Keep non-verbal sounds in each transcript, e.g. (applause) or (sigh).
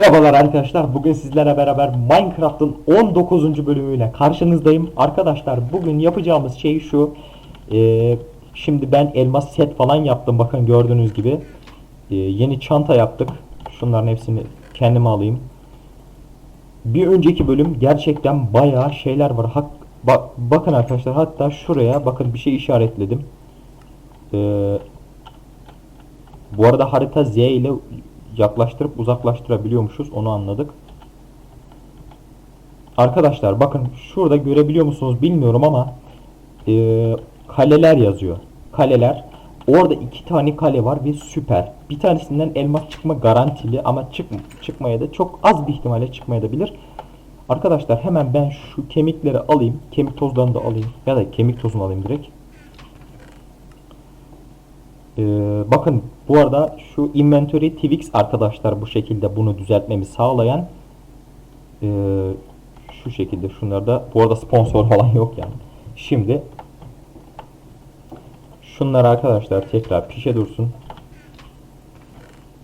Merhabalar arkadaşlar. Bugün sizlerle beraber Minecraft'ın 19. bölümüyle karşınızdayım. Arkadaşlar bugün yapacağımız şey şu. Ee, şimdi ben elmas set falan yaptım. Bakın gördüğünüz gibi. Ee, yeni çanta yaptık. Şunların hepsini kendime alayım. Bir önceki bölüm gerçekten bayağı şeyler var. Hak, ba- bakın arkadaşlar hatta şuraya bakın bir şey işaretledim. Ee, bu arada harita Z ile yaklaştırıp uzaklaştırabiliyormuşuz. Onu anladık. Arkadaşlar bakın şurada görebiliyor musunuz bilmiyorum ama e, kaleler yazıyor. Kaleler. Orada iki tane kale var ve süper. Bir tanesinden elmas çıkma garantili ama çık çıkmaya da çok az bir ihtimalle çıkmaya da bilir. Arkadaşlar hemen ben şu kemikleri alayım. Kemik tozlarını da alayım. Ya da kemik tozunu alayım direkt. Ee, bakın bu arada şu inventory Twix arkadaşlar bu şekilde bunu düzeltmemi sağlayan ee, şu şekilde şunlar da bu arada sponsor (laughs) falan yok yani. Şimdi şunlar arkadaşlar tekrar pişe dursun.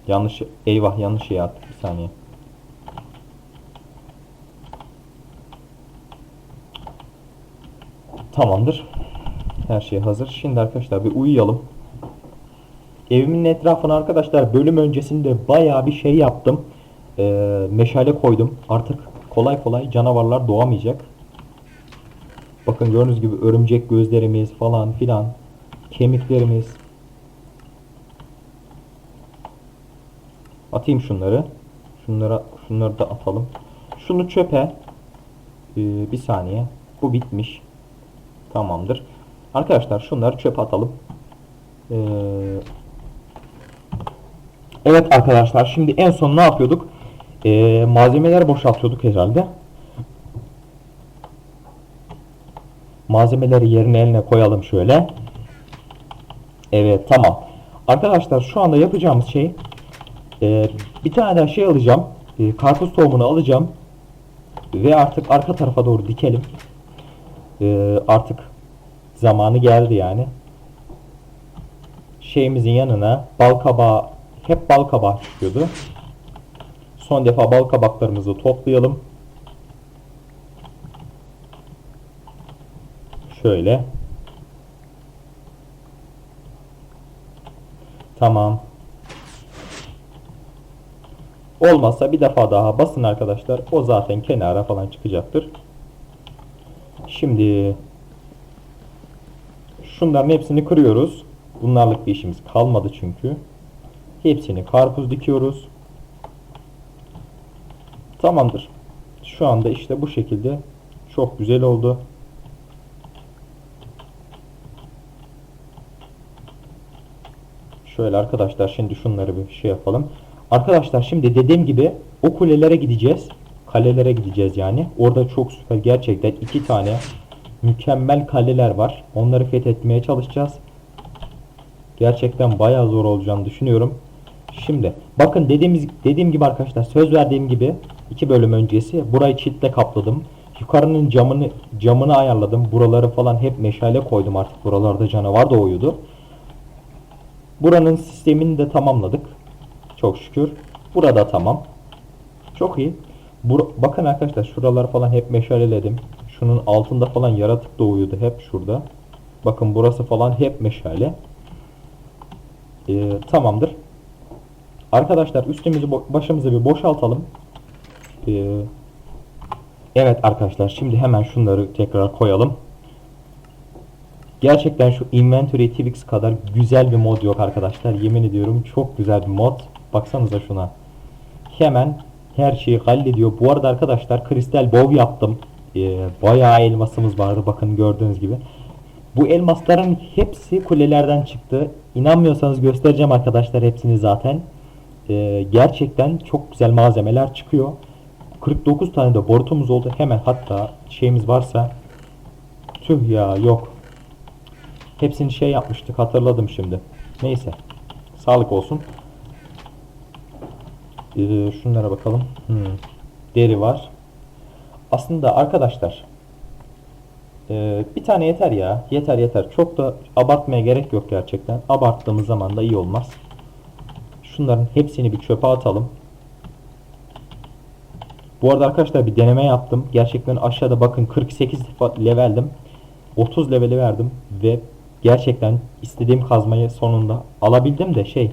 Yanlış eyvah yanlış şey attık bir saniye. Tamamdır. Her şey hazır. Şimdi arkadaşlar bir uyuyalım. Evimin etrafına arkadaşlar bölüm öncesinde bayağı bir şey yaptım. Ee, meşale koydum. Artık kolay kolay canavarlar doğamayacak. Bakın gördüğünüz gibi örümcek gözlerimiz falan filan. Kemiklerimiz. Atayım şunları. Şunlara, şunları da atalım. Şunu çöpe. Ee, bir saniye. Bu bitmiş. Tamamdır. Arkadaşlar şunları çöpe atalım. Ee, Evet arkadaşlar şimdi en son ne yapıyorduk? Ee, malzemeler boşaltıyorduk herhalde. Malzemeleri yerine eline koyalım şöyle. Evet tamam. Arkadaşlar şu anda yapacağımız şey e, bir tane daha şey alacağım. E, karpuz tohumunu alacağım. Ve artık arka tarafa doğru dikelim. E, artık zamanı geldi yani. Şeyimizin yanına bal kabağı hep bal kabağı çıkıyordu. Son defa bal kabaklarımızı toplayalım. Şöyle. Tamam. Olmazsa bir defa daha basın arkadaşlar. O zaten kenara falan çıkacaktır. Şimdi şunların hepsini kırıyoruz. Bunlarlık bir işimiz kalmadı çünkü. Hepsini karpuz dikiyoruz. Tamamdır. Şu anda işte bu şekilde çok güzel oldu. Şöyle arkadaşlar şimdi şunları bir şey yapalım. Arkadaşlar şimdi dediğim gibi o kulelere gideceğiz. Kalelere gideceğiz yani. Orada çok süper gerçekten iki tane mükemmel kaleler var. Onları fethetmeye çalışacağız. Gerçekten bayağı zor olacağını düşünüyorum. Şimdi bakın dediğimiz dediğim gibi arkadaşlar söz verdiğim gibi iki bölüm öncesi burayı çitle kapladım. Yukarının camını camını ayarladım. Buraları falan hep meşale koydum artık. Buralarda canavar doğuyordu. Buranın sistemini de tamamladık. Çok şükür. Burada tamam. Çok iyi. Bur bakın arkadaşlar şuraları falan hep meşaleledim. Şunun altında falan yaratık doğuyordu hep şurada. Bakın burası falan hep meşale. Ee, tamamdır. Arkadaşlar üstümüzü başımızı bir boşaltalım. Ee, evet arkadaşlar şimdi hemen şunları tekrar koyalım. Gerçekten şu Inventory Twix kadar güzel bir mod yok arkadaşlar. Yemin ediyorum çok güzel bir mod. Baksanıza şuna. Hemen her şeyi hallediyor. Bu arada arkadaşlar kristal bow yaptım. Ee, bayağı elmasımız vardı bakın gördüğünüz gibi. Bu elmasların hepsi kulelerden çıktı. İnanmıyorsanız göstereceğim arkadaşlar hepsini zaten. Ee, gerçekten çok güzel malzemeler çıkıyor. 49 tane de borutumuz oldu. Hemen hatta şeyimiz varsa tüh ya yok. Hepsini şey yapmıştık hatırladım şimdi. Neyse. Sağlık olsun. Ee, şunlara bakalım. Hmm. Deri var. Aslında arkadaşlar ee, bir tane yeter ya. Yeter yeter. Çok da abartmaya gerek yok gerçekten. Abarttığımız zaman da iyi olmaz. Şunların hepsini bir çöpe atalım. Bu arada arkadaşlar bir deneme yaptım. Gerçekten aşağıda bakın 48 fa- leveldim. 30 leveli verdim ve gerçekten istediğim kazmayı sonunda alabildim de şey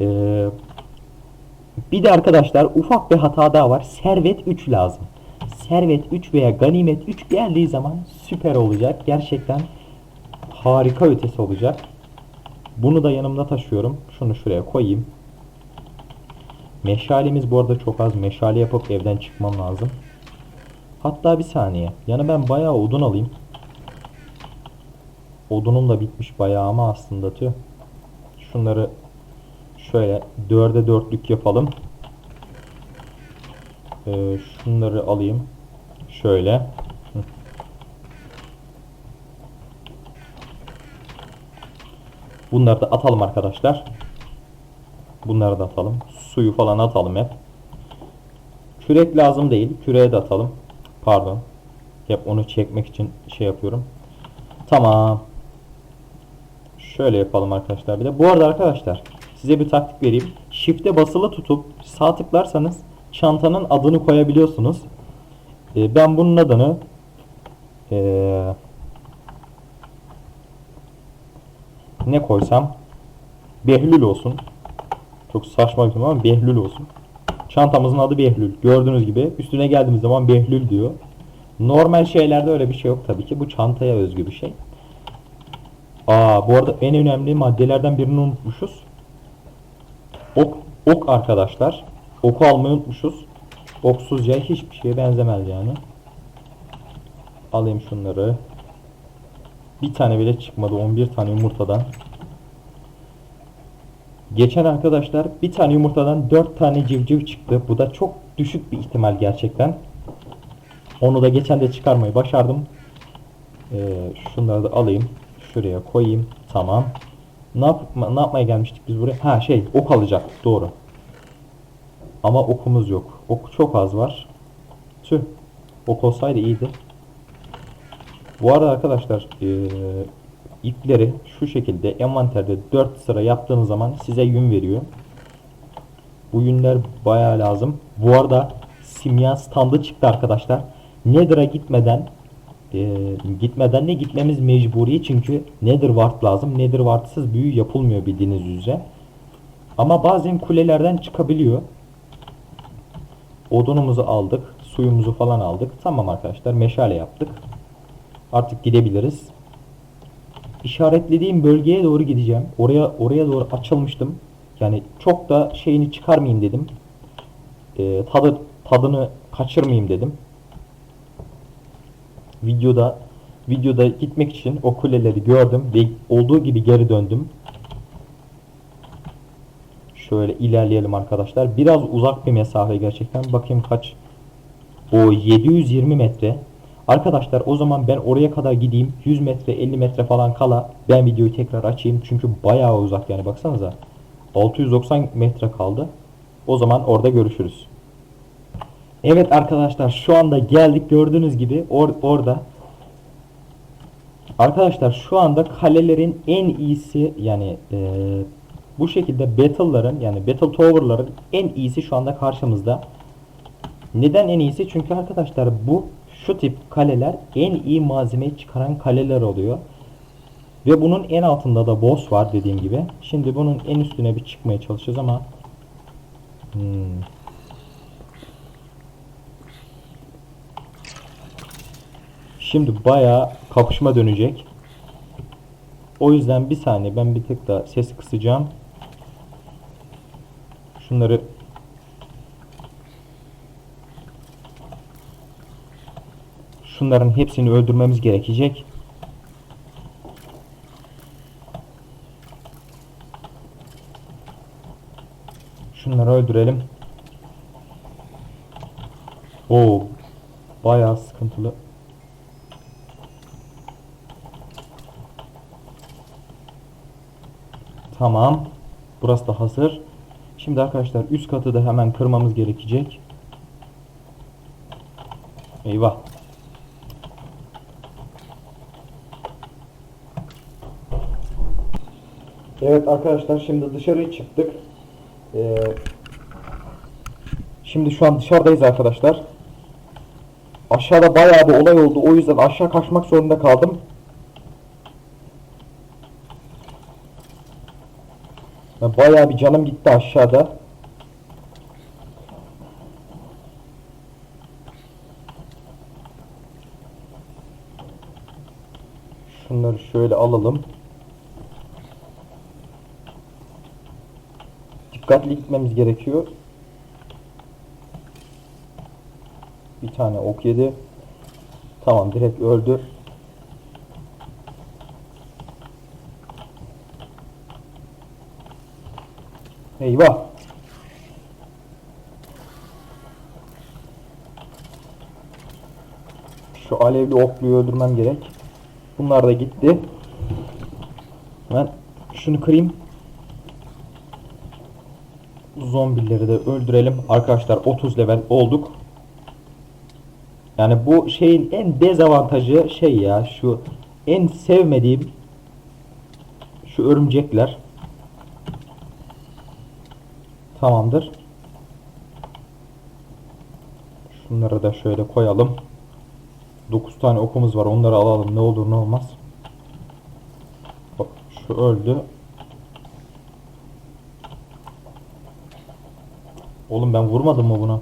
eee, bir de arkadaşlar ufak bir hata daha var. Servet 3 lazım. Servet 3 veya ganimet 3 geldiği zaman süper olacak. Gerçekten harika ötesi olacak. Bunu da yanımda taşıyorum. Şunu şuraya koyayım. Meşalemiz bu arada çok az. Meşale yapıp evden çıkmam lazım. Hatta bir saniye. Yani ben bayağı odun alayım. Odunum da bitmiş bayağı ama aslında tüh. Şunları şöyle dörde dörtlük yapalım. Ee, şunları alayım. Şöyle. Bunları da atalım arkadaşlar. Bunları da atalım. Suyu falan atalım hep. Kürek lazım değil. Küreğe de atalım. Pardon. Hep onu çekmek için şey yapıyorum. Tamam. Şöyle yapalım arkadaşlar bir de. Bu arada arkadaşlar size bir taktik vereyim. Shift'e basılı tutup sağ tıklarsanız çantanın adını koyabiliyorsunuz. Ee, ben bunun adını ee, ne koysam Behlül olsun. Çok saçma bir ama Behlül olsun. Çantamızın adı Behlül. Gördüğünüz gibi üstüne geldiğimiz zaman Behlül diyor. Normal şeylerde öyle bir şey yok tabii ki. Bu çantaya özgü bir şey. Aa bu arada en önemli maddelerden birini unutmuşuz. Ok, ok arkadaşlar. Oku almayı unutmuşuz. Oksuz yay hiçbir şeye benzemez yani. Alayım şunları. Bir tane bile çıkmadı 11 tane yumurtadan. Geçen arkadaşlar bir tane yumurtadan 4 tane civciv çıktı. Bu da çok düşük bir ihtimal gerçekten. Onu da geçen de çıkarmayı başardım. Ee, şunları da alayım. Şuraya koyayım. Tamam. Ne, yap ne yapmaya gelmiştik biz buraya? Ha şey ok alacak. Doğru. Ama okumuz yok. Ok çok az var. Tüh. Ok olsaydı iyiydi. Bu arada arkadaşlar eee, ipleri şu şekilde envanterde 4 sıra yaptığınız zaman size yün veriyor. Bu yünler bayağı lazım. Bu arada simya standı çıktı arkadaşlar. Nether'a gitmeden eee, gitmeden ne gitmemiz mecburi çünkü Nether Wart lazım. Nether Wart'sız büyü yapılmıyor bildiğiniz üzere. Ama bazen kulelerden çıkabiliyor. Odunumuzu aldık. Suyumuzu falan aldık. Tamam arkadaşlar meşale yaptık. Artık gidebiliriz. İşaretlediğim bölgeye doğru gideceğim. Oraya oraya doğru açılmıştım. Yani çok da şeyini çıkarmayayım dedim. Ee, tadı tadını kaçırmayayım dedim. Videoda videoda gitmek için o kuleleri gördüm ve olduğu gibi geri döndüm. Şöyle ilerleyelim arkadaşlar. Biraz uzak bir mesafe gerçekten. Bakayım kaç. O 720 metre. Arkadaşlar o zaman ben oraya kadar gideyim. 100 metre 50 metre falan kala ben videoyu tekrar açayım. Çünkü bayağı uzak yani baksanıza. 690 metre kaldı. O zaman orada görüşürüz. Evet arkadaşlar şu anda geldik gördüğünüz gibi or orada. Arkadaşlar şu anda kalelerin en iyisi yani eee, bu şekilde battle'ların yani battle tower'ların en iyisi şu anda karşımızda. Neden en iyisi? Çünkü arkadaşlar bu şu tip kaleler en iyi malzemeyi çıkaran kaleler oluyor. Ve bunun en altında da boss var dediğim gibi. Şimdi bunun en üstüne bir çıkmaya çalışacağız ama hmm. Şimdi bayağı kapışma dönecek. O yüzden bir saniye ben bir tek daha sesi kısacağım. Şunları Şunların hepsini öldürmemiz gerekecek. Şunları öldürelim. Oo, bayağı sıkıntılı. Tamam. Burası da hazır. Şimdi arkadaşlar üst katı da hemen kırmamız gerekecek. Eyvah. Evet arkadaşlar şimdi dışarıya çıktık. Ee, şimdi şu an dışarıdayız arkadaşlar. Aşağıda bayağı bir olay oldu. O yüzden aşağı kaçmak zorunda kaldım. Ya Bayağı bir canım gitti aşağıda. Şunları şöyle alalım. Dikkatli gitmemiz gerekiyor. Bir tane ok yedi. Tamam direkt öldü. Eyvah. Şu alevli okluyu öldürmem gerek. Bunlar da gitti. Ben şunu kırayım. Zombileri de öldürelim. Arkadaşlar 30 level olduk. Yani bu şeyin en dezavantajı şey ya şu en sevmediğim şu örümcekler. Tamamdır. Şunları da şöyle koyalım. 9 tane okumuz var. Onları alalım. Ne olur ne olmaz. Şu öldü. Oğlum ben vurmadım mı bunu?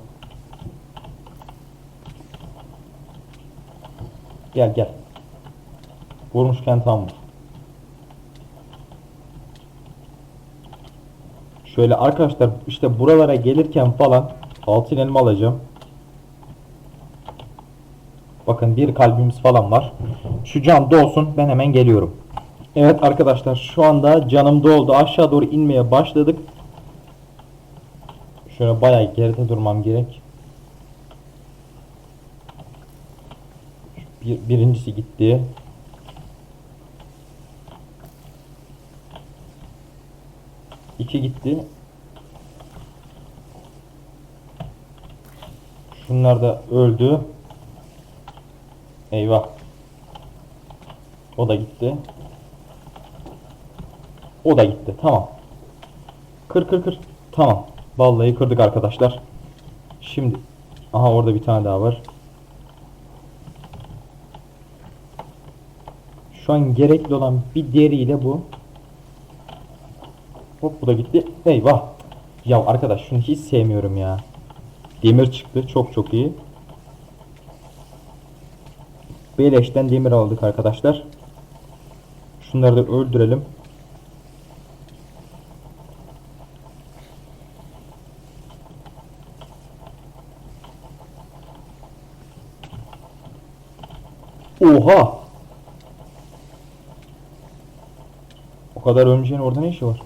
Gel gel. Vurmuşken tam vur. Şöyle arkadaşlar işte buralara gelirken falan altın elma alacağım. Bakın bir kalbimiz falan var. Şu can dolsun ben hemen geliyorum. Evet arkadaşlar şu anda canım doldu. Aşağı doğru inmeye başladık. Şöyle bayağı geride durmam gerek. Bir, birincisi gitti. İki gitti. Şunlar da öldü. Eyvah. O da gitti. O da gitti. Tamam. Kır kır kır. Tamam. Vallahi kırdık arkadaşlar. Şimdi. Aha orada bir tane daha var. Şu an gerekli olan bir deriyle bu. Hop bu da gitti. Eyvah. Ya arkadaş şunu hiç sevmiyorum ya. Demir çıktı. Çok çok iyi. Beleşten demir aldık arkadaşlar. Şunları da öldürelim. Oha! O kadar ölmüşlerin orada ne işi var?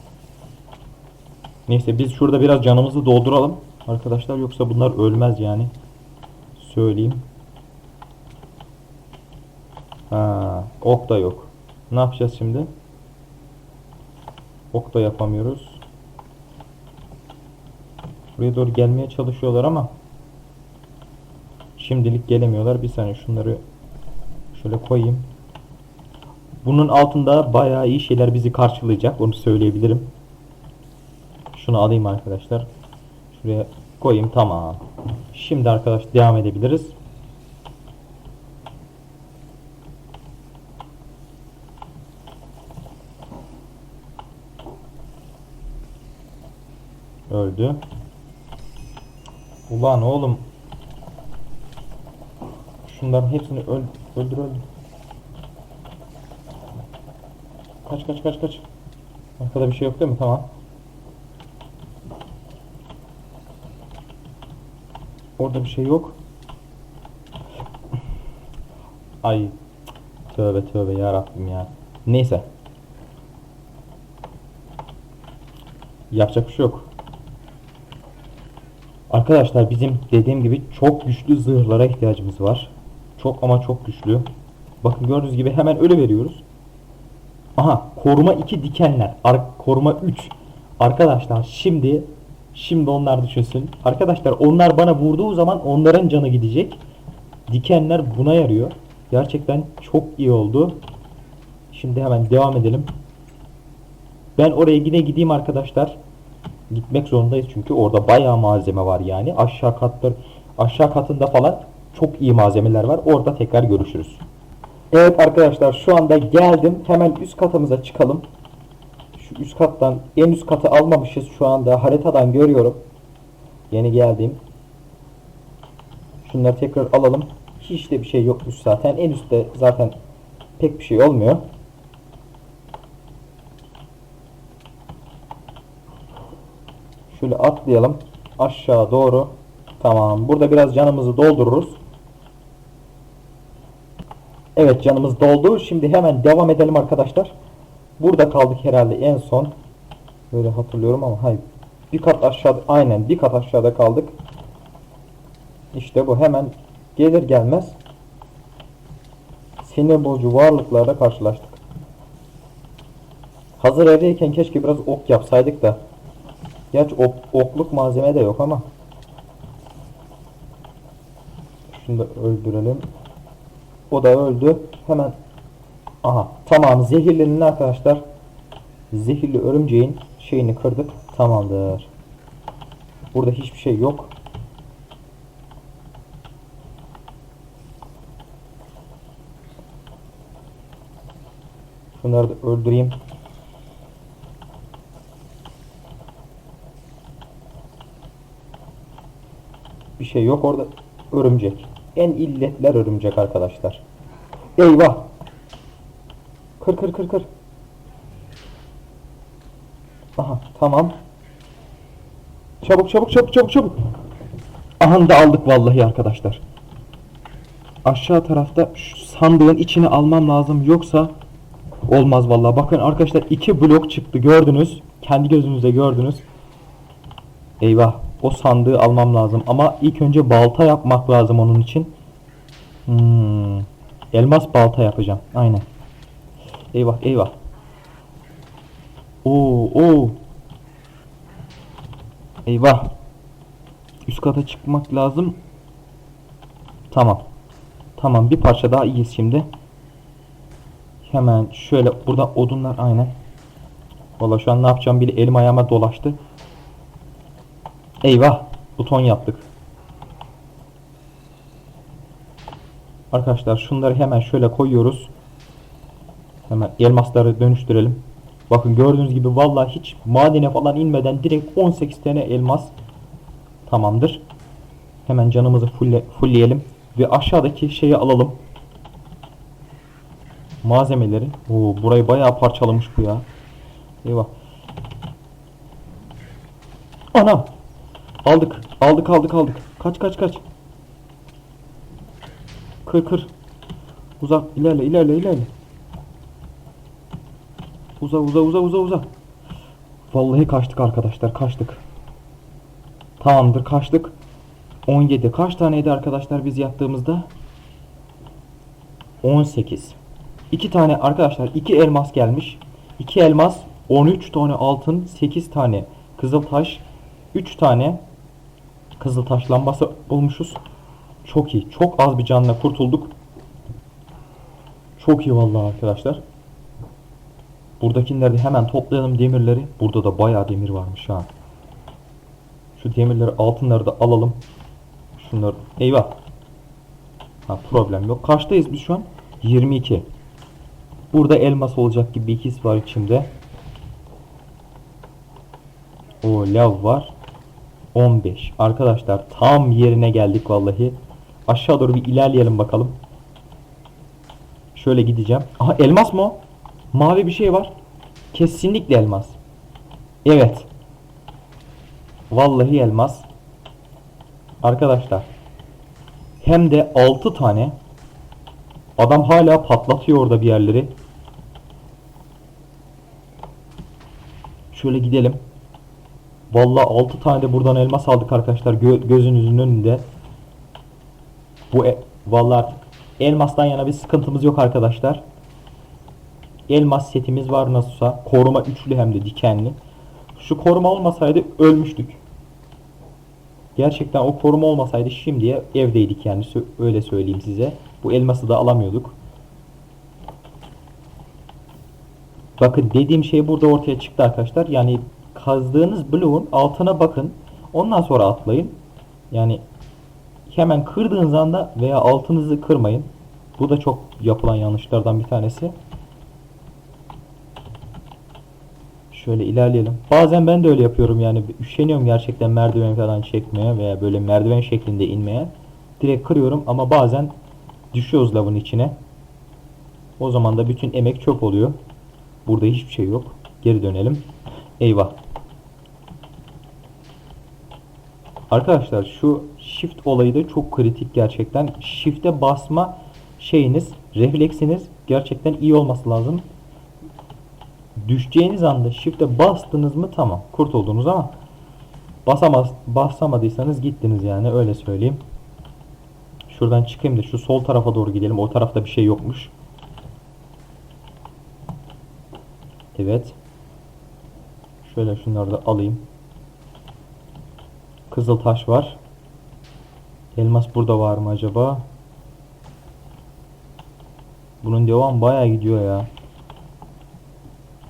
Neyse biz şurada biraz canımızı dolduralım. Arkadaşlar yoksa bunlar ölmez yani. Söyleyeyim. Ha, ok da yok. Ne yapacağız şimdi? Ok da yapamıyoruz. Buraya doğru gelmeye çalışıyorlar ama şimdilik gelemiyorlar. Bir saniye şunları şöyle koyayım. Bunun altında bayağı iyi şeyler bizi karşılayacak. Onu söyleyebilirim. Şunu alayım arkadaşlar. Şuraya koyayım. Tamam. Şimdi arkadaş devam edebiliriz. Öldü. Ulan oğlum. Şunların hepsini öl öldür öldür. Kaç kaç kaç kaç. Arkada bir şey yok değil mi? Tamam. Orada bir şey yok. Ay. Tövbe tövbe ya Rabbim ya. Neyse. Yapacak bir şey yok. Arkadaşlar bizim dediğim gibi çok güçlü zırhlara ihtiyacımız var. Çok ama çok güçlü. Bakın gördüğünüz gibi hemen öyle veriyoruz. Aha koruma 2 dikenler. Ar koruma 3. Arkadaşlar şimdi şimdi onlar düşünsün. Arkadaşlar onlar bana vurduğu zaman onların canı gidecek. Dikenler buna yarıyor. Gerçekten çok iyi oldu. Şimdi hemen devam edelim. Ben oraya yine gideyim arkadaşlar. Gitmek zorundayız çünkü orada bayağı malzeme var yani. Aşağı katlar aşağı katında falan çok iyi malzemeler var. Orada tekrar görüşürüz. Evet arkadaşlar şu anda geldim. Hemen üst katımıza çıkalım. Şu üst kattan en üst katı almamışız şu anda haritadan görüyorum. Yeni geldim. Şunları tekrar alalım. Hiç de bir şey yokmuş zaten. En üstte zaten pek bir şey olmuyor. Şöyle atlayalım. Aşağı doğru. Tamam. Burada biraz canımızı doldururuz. Evet canımız doldu. Şimdi hemen devam edelim arkadaşlar. Burada kaldık herhalde en son. Böyle hatırlıyorum ama hayır. Bir kat aşağıda aynen bir kat aşağıda kaldık. İşte bu hemen gelir gelmez sinir bozucu varlıklarla karşılaştık. Hazır evdeyken keşke biraz ok yapsaydık da. Gerçi ok, okluk malzeme de yok ama. Şunu da öldürelim. O da öldü. Hemen aha tamam zehirlinin arkadaşlar. Zehirli örümceğin şeyini kırdık. Tamamdır. Burada hiçbir şey yok. Şunları da öldüreyim. Bir şey yok orada. Örümcek. En illetler örümcek arkadaşlar. Eyvah. Kır kır kır kır. Aha tamam. Çabuk çabuk çabuk çabuk çabuk. Aha da aldık vallahi arkadaşlar. Aşağı tarafta şu sandığın içine almam lazım yoksa olmaz vallahi. Bakın arkadaşlar iki blok çıktı gördünüz. Kendi gözünüzde gördünüz. Eyvah o sandığı almam lazım ama ilk önce balta yapmak lazım onun için. Hmm. Elmas balta yapacağım. Aynen. Eyvah eyvah. Oo oo. Eyvah. Üst kata çıkmak lazım. Tamam. Tamam bir parça daha iyiyiz şimdi. Hemen şöyle burada odunlar aynen. Valla şu an ne yapacağım bile elim ayağıma dolaştı. Eyvah. Buton yaptık. Arkadaşlar şunları hemen şöyle koyuyoruz. Hemen elmasları dönüştürelim. Bakın gördüğünüz gibi vallahi hiç madene falan inmeden direkt 18 tane elmas tamamdır. Hemen canımızı fulle, fullleyelim ve aşağıdaki şeyi alalım. Malzemeleri. Oo, burayı bayağı parçalamış bu ya. Eyvah. Ana. Aldık. Aldık aldık aldık. Kaç kaç kaç. Kır kır. Uzak ilerle ilerle ilerle. Uza uza uza uza uza. Vallahi kaçtık arkadaşlar kaçtık. Tamamdır kaçtık. 17. Kaç taneydi arkadaşlar biz yaptığımızda? 18. 2 tane arkadaşlar 2 elmas gelmiş. 2 elmas 13 tane altın 8 tane kızıl taş 3 tane kızıl taş lambası bulmuşuz. Çok iyi. Çok az bir canla kurtulduk. Çok iyi vallahi arkadaşlar. Buradakileri hemen toplayalım demirleri. Burada da bayağı demir varmış ha. Şu demirleri altınları da alalım. Şunları eyvah. Ha problem yok. Kaçtayız biz şu an? 22. Burada elmas olacak gibi bir his var içimde. O lav var. 15. Arkadaşlar tam yerine geldik vallahi. Aşağı doğru bir ilerleyelim bakalım. Şöyle gideceğim. Aha elmas mı o? Mavi bir şey var. Kesinlikle elmas. Evet. Vallahi elmas. Arkadaşlar. Hem de 6 tane. Adam hala patlatıyor orada bir yerleri. Şöyle gidelim. Vallahi 6 tane de buradan elmas aldık arkadaşlar gö gözünüzün önünde. Bu e vallahi elmastan yana bir sıkıntımız yok arkadaşlar. Elmas setimiz var nasılsa. Koruma üçlü hem de dikenli. Şu koruma olmasaydı ölmüştük. Gerçekten o koruma olmasaydı şimdiye evdeydik yani öyle söyleyeyim size. Bu elması da alamıyorduk. Bakın dediğim şey burada ortaya çıktı arkadaşlar. Yani kazdığınız bloğun altına bakın. Ondan sonra atlayın. Yani hemen kırdığınız anda veya altınızı kırmayın. Bu da çok yapılan yanlışlardan bir tanesi. Şöyle ilerleyelim. Bazen ben de öyle yapıyorum yani üşeniyorum gerçekten merdiven falan çekmeye veya böyle merdiven şeklinde inmeye. Direkt kırıyorum ama bazen düşüyoruz lavın içine. O zaman da bütün emek çöp oluyor. Burada hiçbir şey yok. Geri dönelim. Eyvah. Arkadaşlar şu shift olayı da çok kritik gerçekten. Shift'e basma şeyiniz, refleksiniz gerçekten iyi olması lazım. Düşeceğiniz anda shift'e bastınız mı tamam kurtuldunuz ama basamaz basamadıysanız gittiniz yani öyle söyleyeyim. Şuradan çıkayım da şu sol tarafa doğru gidelim. O tarafta bir şey yokmuş. Evet. Şöyle şunları da alayım. Kızıl taş var. Elmas burada var mı acaba? Bunun devam bayağı gidiyor ya.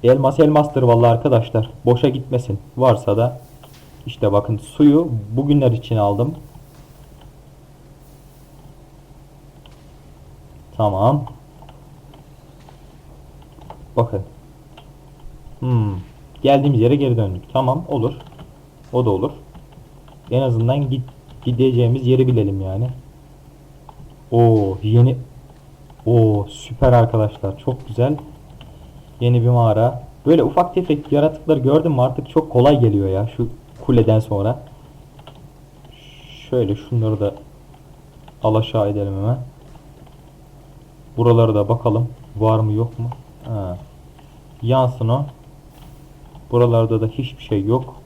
Elmas elmastır vallahi arkadaşlar. Boşa gitmesin. Varsa da işte bakın suyu bugünler için aldım. Tamam. Bakın. Hmm. Geldiğimiz yere geri döndük. Tamam olur. O da olur. En azından git gideceğimiz yeri bilelim yani. Oo yeni Oo süper arkadaşlar. Çok güzel. Yeni bir mağara. Böyle ufak tefek yaratıkları gördüm mü artık çok kolay geliyor ya şu kuleden sonra. Şöyle şunları da al aşağı edelim hemen. Buralara da bakalım. Var mı yok mu? Ha. Yansın o. Buralarda da hiçbir şey yok.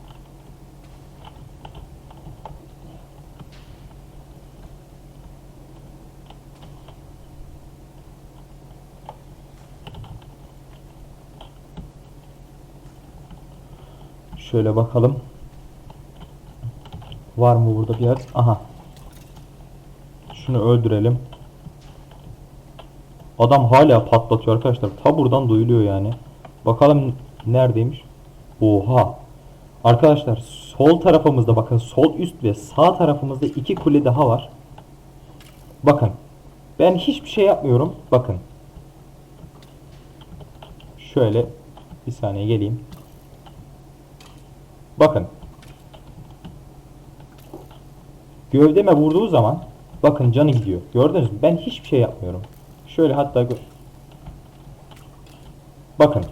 Şöyle bakalım. Var mı burada bir yer? Aha. Şunu öldürelim. Adam hala patlatıyor arkadaşlar. Ta buradan duyuluyor yani. Bakalım neredeymiş? Oha. Arkadaşlar sol tarafımızda bakın sol üst ve sağ tarafımızda iki kule daha var. Bakın. Ben hiçbir şey yapmıyorum. Bakın. Şöyle bir saniye geleyim. Bakın. Gövdeme vurduğu zaman bakın canı gidiyor. Gördünüz mü? Ben hiçbir şey yapmıyorum. Şöyle hatta Bakın.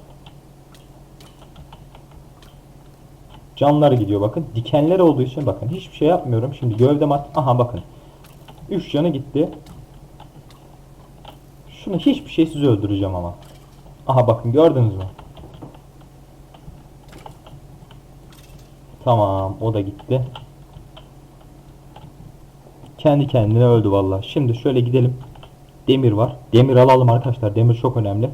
Canları gidiyor bakın. Dikenler olduğu için bakın hiçbir şey yapmıyorum. Şimdi gövdem at. Aha bakın. 3 canı gitti. Şunu hiçbir şeysiz öldüreceğim ama. Aha bakın gördünüz mü? Tamam o da gitti. Kendi kendine öldü vallahi. Şimdi şöyle gidelim. Demir var. Demir alalım arkadaşlar. Demir çok önemli.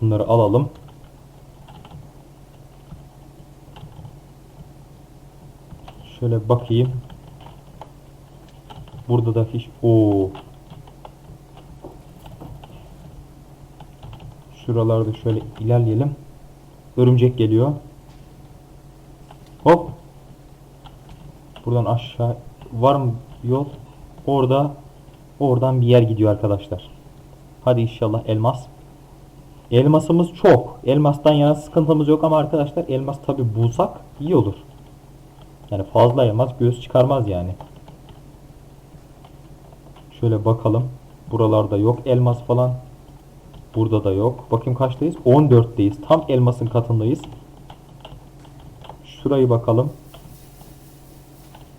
Bunları alalım. Şöyle bakayım. Burada da hiç o Şuralarda şöyle ilerleyelim. Örümcek geliyor. Hop. Buradan aşağı var mı yol? Orada oradan bir yer gidiyor arkadaşlar. Hadi inşallah elmas. Elmasımız çok. Elmastan yana sıkıntımız yok ama arkadaşlar elmas tabi bulsak iyi olur. Yani fazla elmas göz çıkarmaz yani. Şöyle bakalım. Buralarda yok elmas falan. Burada da yok. Bakayım kaçtayız? 14'teyiz. Tam elmasın katındayız. Şurayı bakalım.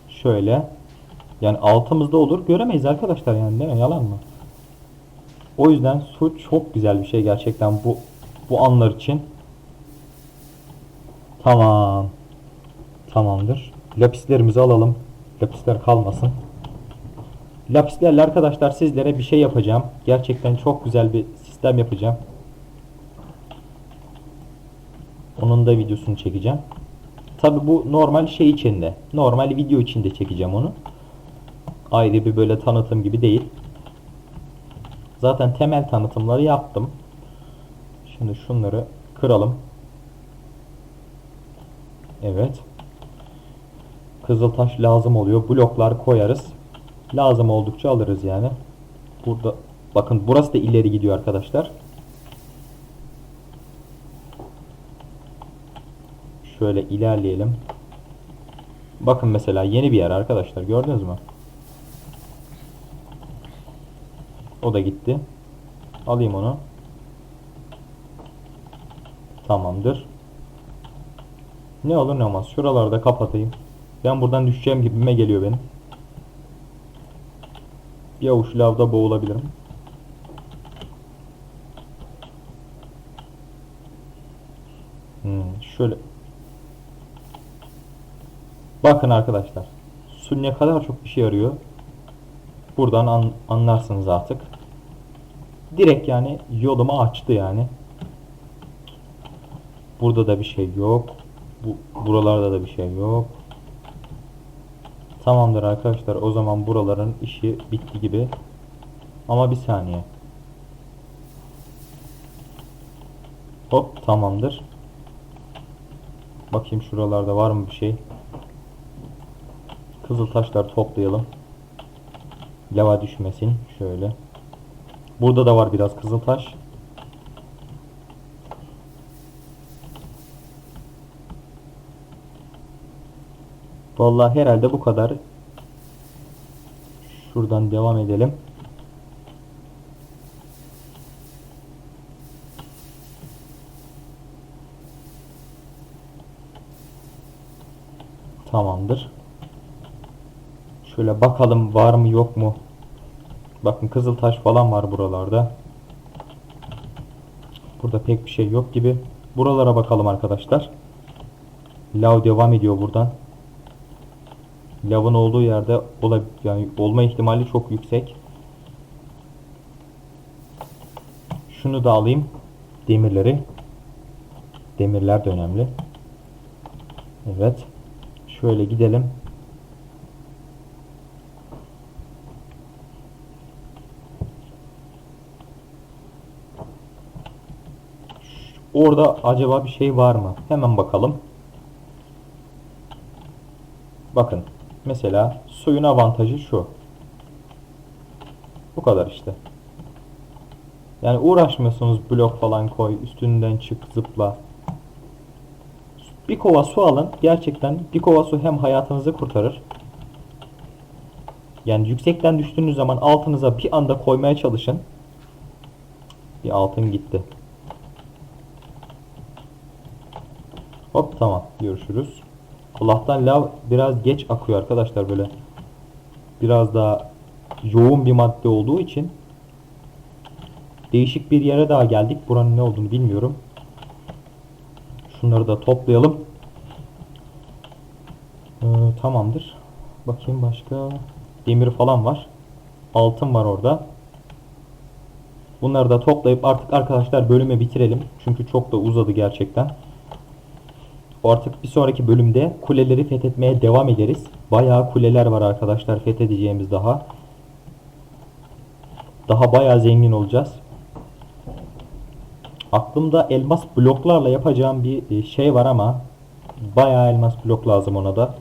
Şöyle. Yani altımızda olur. Göremeyiz arkadaşlar yani değil mi? Yalan mı? O yüzden su çok güzel bir şey gerçekten bu bu anlar için. Tamam. Tamamdır. Lapislerimizi alalım. Lapisler kalmasın. Lapislerle arkadaşlar sizlere bir şey yapacağım. Gerçekten çok güzel bir sistem yapacağım. Onun da videosunu çekeceğim. Tabi bu normal şey içinde. Normal video içinde çekeceğim onu. Ayrı bir böyle tanıtım gibi değil. Zaten temel tanıtımları yaptım. Şimdi şunları kıralım. Evet. Kızıltaş lazım oluyor. Bloklar koyarız. Lazım oldukça alırız yani. Burada bakın burası da ileri gidiyor arkadaşlar. Şöyle ilerleyelim. Bakın mesela yeni bir yer arkadaşlar gördünüz mü? O da gitti. Alayım onu. Tamamdır. Ne olur ne olmaz. Şuralarda kapatayım. Ben buradan düşeceğim gibime geliyor benim. Bir avuç lavda boğulabilirim. Hmm, şöyle. Bakın arkadaşlar. Su kadar çok işe yarıyor. Buradan an- anlarsınız artık. Direkt yani yolumu açtı yani. Burada da bir şey yok. Bu buralarda da bir şey yok. Tamamdır arkadaşlar. O zaman buraların işi bitti gibi. Ama bir saniye. Hop tamamdır. Bakayım şuralarda var mı bir şey. Kızıl taşlar toplayalım. Lava düşmesin. Şöyle. Burada da var biraz kızıl taş. Vallahi herhalde bu kadar. Şuradan devam edelim. Tamamdır. Şöyle bakalım var mı yok mu? Bakın kızıl taş falan var buralarda. Burada pek bir şey yok gibi. Buralara bakalım arkadaşlar. Lav devam ediyor buradan. Lavın olduğu yerde ola, yani olma ihtimali çok yüksek. Şunu da alayım. Demirleri. Demirler de önemli. Evet. Şöyle gidelim. Orada acaba bir şey var mı? Hemen bakalım. Bakın. Mesela suyun avantajı şu. Bu kadar işte. Yani uğraşmıyorsunuz blok falan koy, üstünden çık, zıpla. Bir kova su alın. Gerçekten bir kova su hem hayatınızı kurtarır. Yani yüksekten düştüğünüz zaman altınıza bir anda koymaya çalışın. Bir altın gitti. Hop tamam görüşürüz. Allah'tan lav biraz geç akıyor arkadaşlar böyle. Biraz daha yoğun bir madde olduğu için değişik bir yere daha geldik. Buranın ne olduğunu bilmiyorum. Şunları da toplayalım. Ee, tamamdır. Bakayım başka. Demir falan var. Altın var orada. Bunları da toplayıp artık arkadaşlar bölümü bitirelim. Çünkü çok da uzadı gerçekten. Artık bir sonraki bölümde kuleleri fethetmeye devam ederiz. Bayağı kuleler var arkadaşlar fethedeceğimiz daha. Daha bayağı zengin olacağız. Aklımda elmas bloklarla yapacağım bir şey var ama bayağı elmas blok lazım ona da.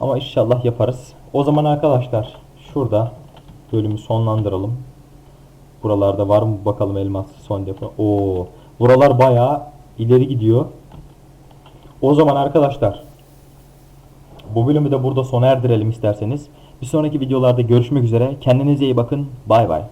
Ama inşallah yaparız. O zaman arkadaşlar şurada bölümü sonlandıralım. Buralarda var mı bakalım elmas son depo. Oo, buralar bayağı ileri gidiyor. O zaman arkadaşlar bu bölümü de burada sona erdirelim isterseniz. Bir sonraki videolarda görüşmek üzere. Kendinize iyi bakın. Bay bay.